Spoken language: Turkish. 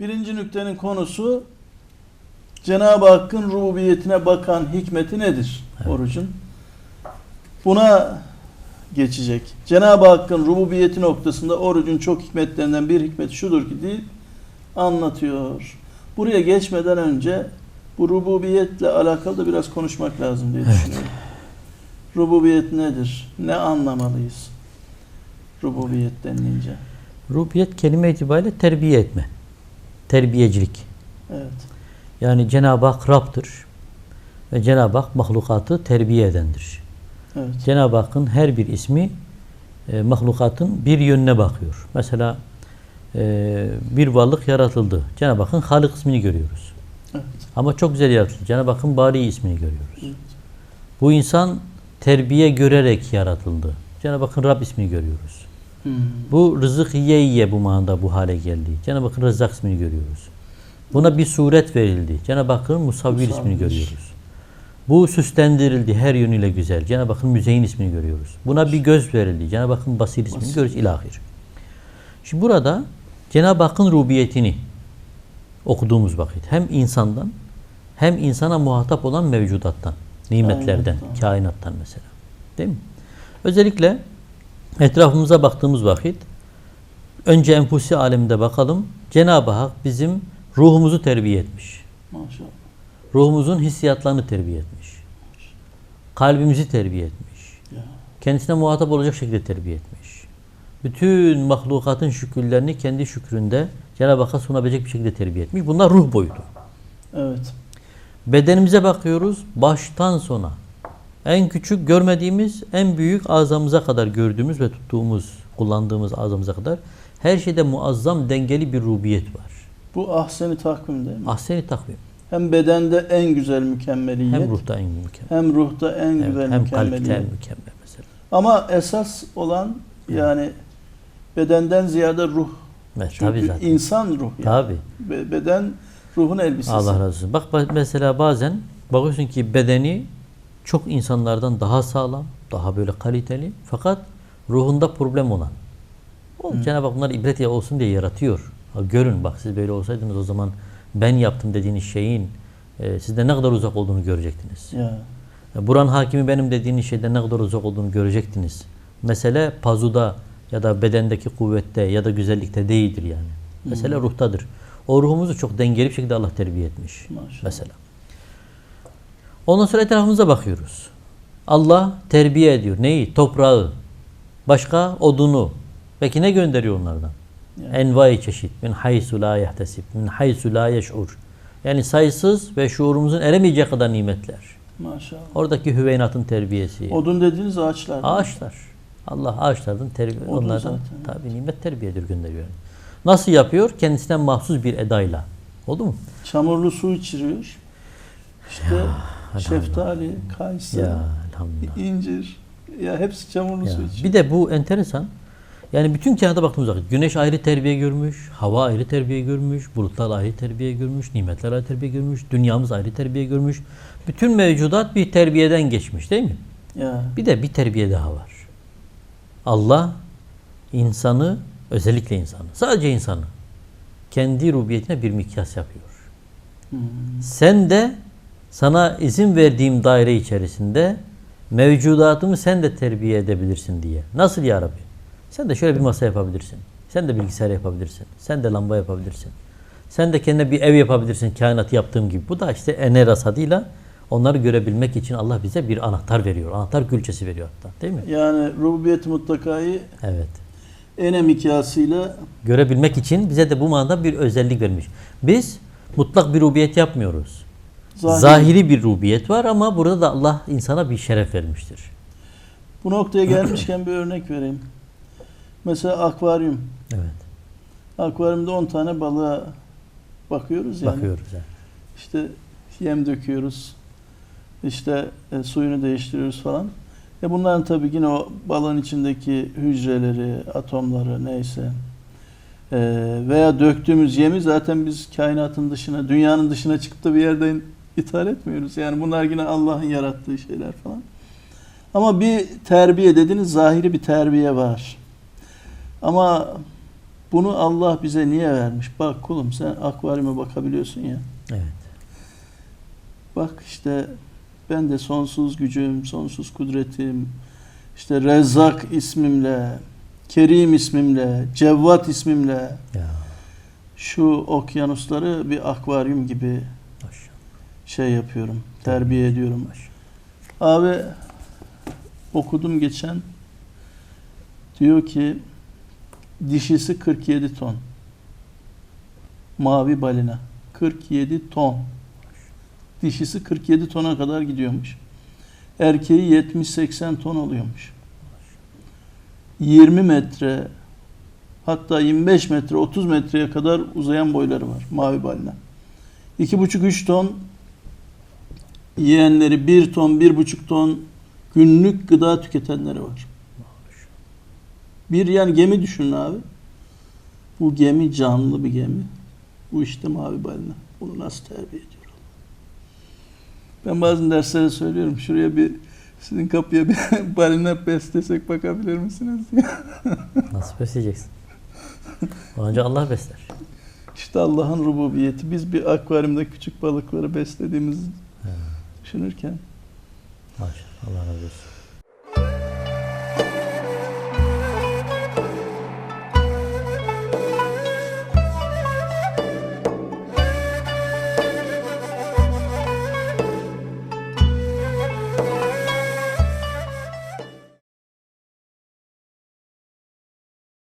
Birinci nüktenin konusu Cenab-ı Hakk'ın rububiyetine bakan hikmeti nedir evet. orucun? Buna geçecek. Cenab-ı Hakk'ın rububiyeti noktasında orucun çok hikmetlerinden bir hikmet şudur ki değil anlatıyor. Buraya geçmeden önce bu rububiyetle alakalı da biraz konuşmak lazım diye evet. düşünüyorum. Rububiyet nedir? Ne anlamalıyız? Rububiyet denilince. Rububiyet kelime itibariyle terbiye etme. Terbiyecilik. Evet. Yani Cenab-ı Hak Rab'dır. Ve Cenab-ı Hak mahlukatı terbiye edendir. Evet. Cenab-ı Hakk'ın her bir ismi e, mahlukatın bir yönüne bakıyor. Mesela e, bir varlık yaratıldı. Cenab-ı Hakk'ın Halik ismini görüyoruz. Evet. Ama çok güzel yaratıldı. Cenab-ı Hakk'ın Bari ismini görüyoruz. Evet. Bu insan terbiye görerek yaratıldı. Cenab-ı Hakk'ın Rab ismini görüyoruz. Hmm. Bu rızık yiye yiye bu manada bu hale geldi. Cenab-ı Hakk'ın Rezzak ismini görüyoruz. Buna bir suret verildi. Cenab-ı Hakk'ın Musavvir ismini görüyoruz. Bu süslendirildi her yönüyle güzel. Cenab-ı Hakk'ın Müzeyyin ismini görüyoruz. Buna bir göz verildi. Cenab-ı Hakk'ın Basir ismini Basir. görüyoruz ilahir. Şimdi burada Cenab-ı Hakk'ın rububiyetini okuduğumuz vakit hem insandan hem insana muhatap olan mevcudattan, nimetlerden, Kainattan. kainattan mesela. Değil mi? Özellikle etrafımıza baktığımız vakit önce enfusi aleminde bakalım. Cenab-ı Hak bizim ruhumuzu terbiye etmiş. Maşallah. Ruhumuzun hissiyatlarını terbiye etmiş. Kalbimizi terbiye etmiş. Ya. Kendisine muhatap olacak şekilde terbiye etmiş. Bütün mahlukatın şükürlerini kendi şükründe Cenab-ı Hakk'a sunabilecek bir şekilde terbiye etmiş. Bunlar ruh boyutu. Evet. Bedenimize bakıyoruz baştan sona. En küçük görmediğimiz, en büyük ağzımıza kadar gördüğümüz ve tuttuğumuz, kullandığımız ağzımıza kadar her şeyde muazzam dengeli bir rubiyet var. Bu ahseni takvim değil mi? Ahseni takvim. Hem bedende en güzel mükemmeliyet, Hem hem, ruhta en mükemmel. ruhta en Evet, güzel hem mükemmeliyet. en mükemmel mesela. Ama esas olan yani bedenden ziyade ruh. Evet, Çünkü tabii zaten. insan ruh. Yani. Tabii. Be- beden ruhun elbisesi. Allah razı olsun. Bak ba- mesela bazen bakıyorsun ki bedeni çok insanlardan daha sağlam, daha böyle kaliteli fakat ruhunda problem olan. O Cenab-ı Hak bunları ibret ya olsun diye yaratıyor. Ha, görün bak siz böyle olsaydınız o zaman ben yaptım dediğiniz şeyin e, sizde ne kadar uzak olduğunu görecektiniz. Ya. E, Buran hakimi benim dediğiniz şeyden ne kadar uzak olduğunu görecektiniz. Mesele pazuda ya da bedendeki kuvvette ya da güzellikte değildir yani. Mesele ruhtadır. O ruhumuzu çok dengeli bir şekilde Allah terbiye etmiş. Maşallah. Mesela. Ondan sonra etrafımıza bakıyoruz. Allah terbiye ediyor. Neyi? Toprağı. Başka odunu. Peki ne gönderiyor onlardan? Yani. Envai çeşit. Min haysu la yahtesib. Min haysu la yeş'ur. Yani sayısız ve şuurumuzun eremeyeceği kadar nimetler. Maşallah. Oradaki hüveynatın terbiyesi. Odun dediğiniz ağaçlar. Ağaçlar. Allah ağaçlardan terbiye, Odun onlardan zaten, tabi nimet terbiye ediyor gönderiyor. Nasıl yapıyor? Kendisinden mahsus bir edayla. Oldu mu? Çamurlu su içiriyor. İşte şeftali, kayısı, Ya incir. Ya hepsi çamurlu Ya. su içiyor. Bir de bu enteresan. Yani bütün kainata baktığımız vakit güneş ayrı terbiye görmüş, hava ayrı terbiye görmüş, bulutlar ayrı terbiye görmüş, nimetler ayrı terbiye görmüş, dünyamız ayrı terbiye görmüş. Bütün mevcudat bir terbiyeden geçmiş değil mi? Ya. Bir de bir terbiye daha var. Allah insanı, özellikle insanı, sadece insanı kendi rubiyetine bir mikyas yapıyor. Hmm. Sen de sana izin verdiğim daire içerisinde mevcudatımı sen de terbiye edebilirsin diye. Nasıl ya Rabbi? Sen de şöyle bir masa yapabilirsin. Sen de bilgisayar yapabilirsin. Sen de lamba yapabilirsin. Sen de kendine bir ev yapabilirsin kainatı yaptığım gibi. Bu da işte ener asadıyla onları görebilmek için Allah bize bir anahtar veriyor. Anahtar külçesi veriyor hatta. Değil mi? Yani rububiyet mutlakayı Evet. ene mikyasıyla Görebilmek için bize de bu manada bir özellik vermiş. Biz mutlak bir rubiyet yapmıyoruz. Zahir. Zahiri bir rubiyet var ama burada da Allah insana bir şeref vermiştir. Bu noktaya gelmişken bir örnek vereyim. Mesela akvaryum. Evet. Akvaryumda 10 tane balığa bakıyoruz yani. Bakıyoruz. yani. İşte yem döküyoruz. İşte e, suyunu değiştiriyoruz falan. E bunların tabii yine o balığın içindeki hücreleri, atomları neyse e, veya döktüğümüz yemi zaten biz kainatın dışına, dünyanın dışına çıkıp da bir yerden ithal etmiyoruz. Yani bunlar yine Allah'ın yarattığı şeyler falan. Ama bir terbiye dediniz zahiri bir terbiye var. Ama Bunu Allah bize niye vermiş? Bak kulum sen akvaryuma bakabiliyorsun ya. Evet. Bak işte ben de sonsuz gücüm, sonsuz kudretim, işte Rezzak ismimle, Kerim ismimle, Cevvat ismimle Ya. şu okyanusları bir akvaryum gibi Maşallah. Şey yapıyorum, terbiye ediyorum. Abi okudum geçen diyor ki dişisi 47 ton. Mavi balina 47 ton. Dişisi 47 tona kadar gidiyormuş. Erkeği 70-80 ton oluyormuş. 20 metre hatta 25 metre 30 metreye kadar uzayan boyları var mavi balina. 2,5-3 ton yiyenleri 1 ton, 1,5 ton günlük gıda tüketenleri var. Bir yani gemi düşünün abi. Bu gemi canlı bir gemi. Bu işte mavi balina. Bunu nasıl terbiye ediyor? Ben bazen derslere söylüyorum. Şuraya bir sizin kapıya bir balina beslesek bakabilir misiniz diye. Nasıl besleyeceksin? Ancak Allah besler. İşte Allah'ın rububiyeti. Biz bir akvaryumda küçük balıkları beslediğimizi He. Düşünürken Maşallah. Allah razı olsun.